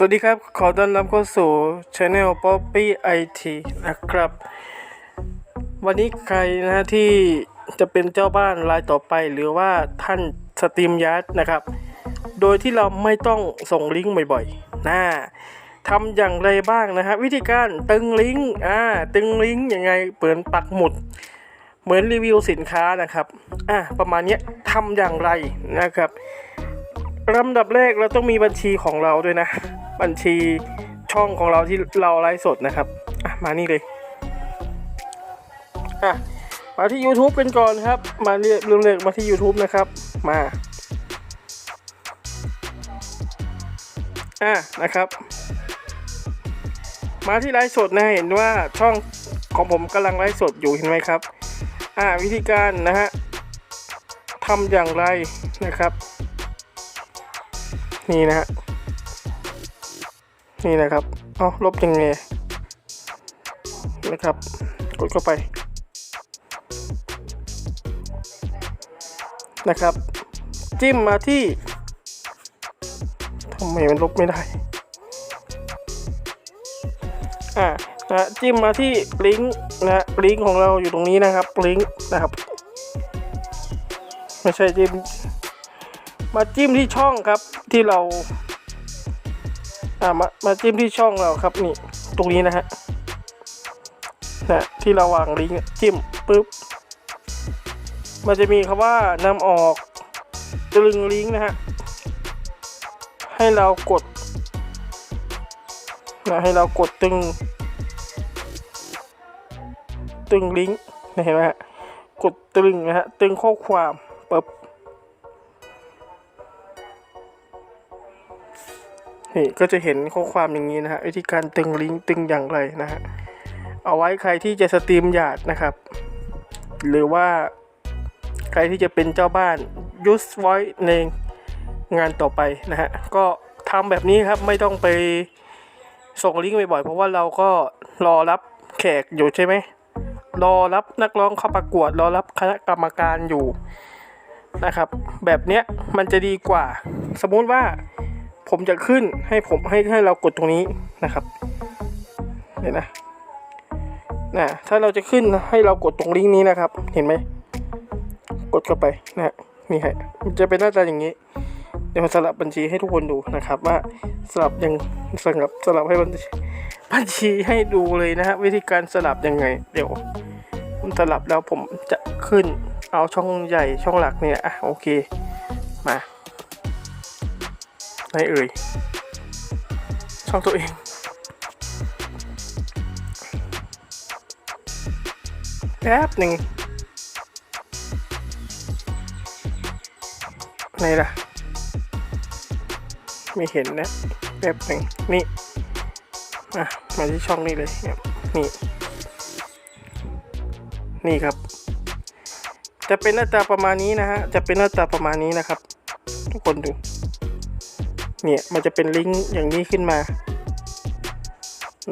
สวัสดีครับ ขอต้อนรับเข้าสู่ Channel Poppy IT นะครับ วันนี้ใครนะที่จะเป็นเจ้าบ้านรายต่อไป หรือว่าท่านสตรีมยัดนะครับ โดยที่เราไม่ต้องส่งลิงก์บ่อยๆนะทำอย่างไรบ้างนะครับวิธีการตึงลิงก์อ่าตึงลิงก์ยังไงเปิดปักหมุด เหมือนรีวิวสินค้านะครับอ่าประมาณนี้ทำอย่างไรนะครับ ลำดับแรกเราต้องมีบัญชีของเราด้วยนะ บัญชีช่องของเราที่เราไลฟ์สดนะครับมานี่เลยอะมาที่ YouTube กันก่อนครับ มาเรียกเรื่องเรียกมาที่ YouTube นะครับ มาอะนะครับ มาที่ไลฟ์สดนะเห็นว่าช่องของผมกำลังไลฟ์สดอยู่เห็นไหมครับ อ่าวิธีการนะฮะทำอย่างไรนะครับ นี่นะฮะนี่นะครับเอาลบยังไงนะครับ กดเข้าไป นะครับ จิ้มมาที่ทำไมมันลบไม่ได้ อ่านะจิ้มมาที่ลิงก์นะลิงก์ของเราอยู่ตรงนี้นะครับลิงก์นะครับ ไม่ใช่จิ้ม มาจิ้มที่ช่องครับที่เราอ่ามามาจิ้มที่ช่องเราครับนี่ตรงนี้นะฮะนะที่เราวางลิงก์จิ้มปุ๊บมันจะมีคำว่านำออกตรึงลิงก์นะฮะให้เรากดนะให้เรากดตึง ตึงลิงก์นะเห็นไหมฮะกดตึงนะฮะตึงข้อความปุ๊บ นี่ก็จะเห็นข้อความอย่างนี้นะฮะวิธีการตึงลิงก์ตึงอย่างไรนะฮะเอาไว้ใครที่จะสตรีมหยาดนะครับ หรือว่าใครที่จะเป็นเจ้าบ้าน use voice ในงานต่อไปนะฮะก็ทำแบบนี้ครับไม่ต้องไปส่งลิงก์บ่อยๆเพราะว่าเราก็รอรับแขกอยู่ใช่ไหมรอรับนักร้องเข้าประกวด รอรับคณะกรรมการอยู่นะครับ แบบเนี้ยมันจะดีกว่า สมมุติว่า ผมจะขึ้นให้ผมให้ให้เรากดตรงนี้นะครับเห็นนะนะถ้าเราจะขึ้นให้เรากดตรงลิงก์นี้นะครับ เห็นไหมกดเข้าไปนะฮะนี่ฮะมันจะเป็นหน้าตาอย่างนี้ เดี๋ยวสลับบัญชีให้ทุกคนดูนะครับ ว่าสลับยังสลับสลับให้บัญชีบัญชีให้ดูเลยนะฮะวิธีการสลับยังไง เดี๋ยวผมสลับแล้วผมจะขึ้นเอาช่องใหญ่ช่องหลักเนี่ยอะโอเคมา นเอ่ย ช่องตัวเอง แป๊บหนึ่งไหนล่ะ ไม่เห็นนะแป๊บหนึ่งนี่อะมาที่ช่องนี้เลยเนี่ยนี่ นี่ครับ จะเป็นหน้าตาประมาณนี้นะฮะ จะเป็นหน้าตาประมาณนี้นะครับ ทุกคนดู เนี่ยมันจะเป็นลิงก์อย่างนี้ขึ้นมา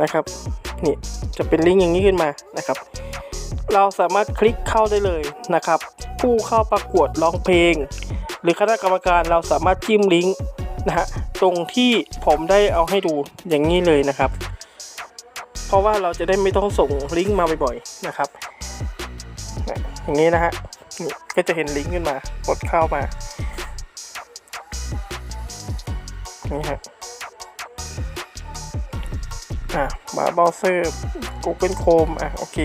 นะครับนี่จะเป็นลิงก์อย่างนี้ขึ้นมานะครับ เราสามารถคลิกเข้าได้เลยนะครับ ผู้เข้าประกวดร้องเพลง หรือคณะกรรมการเราสามารถจิ้มลิงก์นะฮะตรงที่ผมได้เอาให้ดูอย่างนี้เลยนะครับ เพราะว่าเราจะได้ไม่ต้องส่งลิงก์มาบ่อยๆนะครับอย่างนี้นะฮะนี่ก็จะเห็นลิงก์ขึ้นมากดเข้ามา นี่ฮะอะมาเบราว์เซอร์ Google Chrome อะ โอเค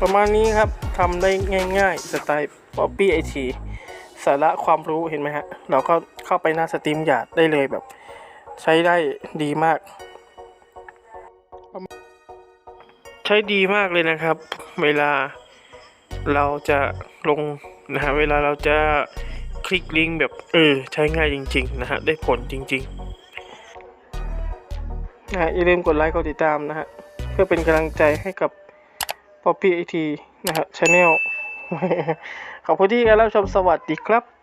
ประมาณนี้ครับทำได้ง่ายๆ สไตล์ Poppy IT สาระความรู้เห็นไหมฮะ เราก็เข้าไปหน้าสตรีมหยาดได้เลยแบบ ใช้ได้ดีมาก ใช้ดีมากเลยนะครับ เวลาเราจะลงนะฮะเวลาเราจะ คลิกลิงก์แบบเออใช้ง่ายจริง ๆ นะฮะ ได้ผลจริงๆนะฮะอย่าลืมกดไลค์กดติดตามนะฮะ เพื่อเป็นกำลังใจให้กับ Poppy IT นะฮะชาแนลขอบคุณที่การรับชมสวัสดีครับ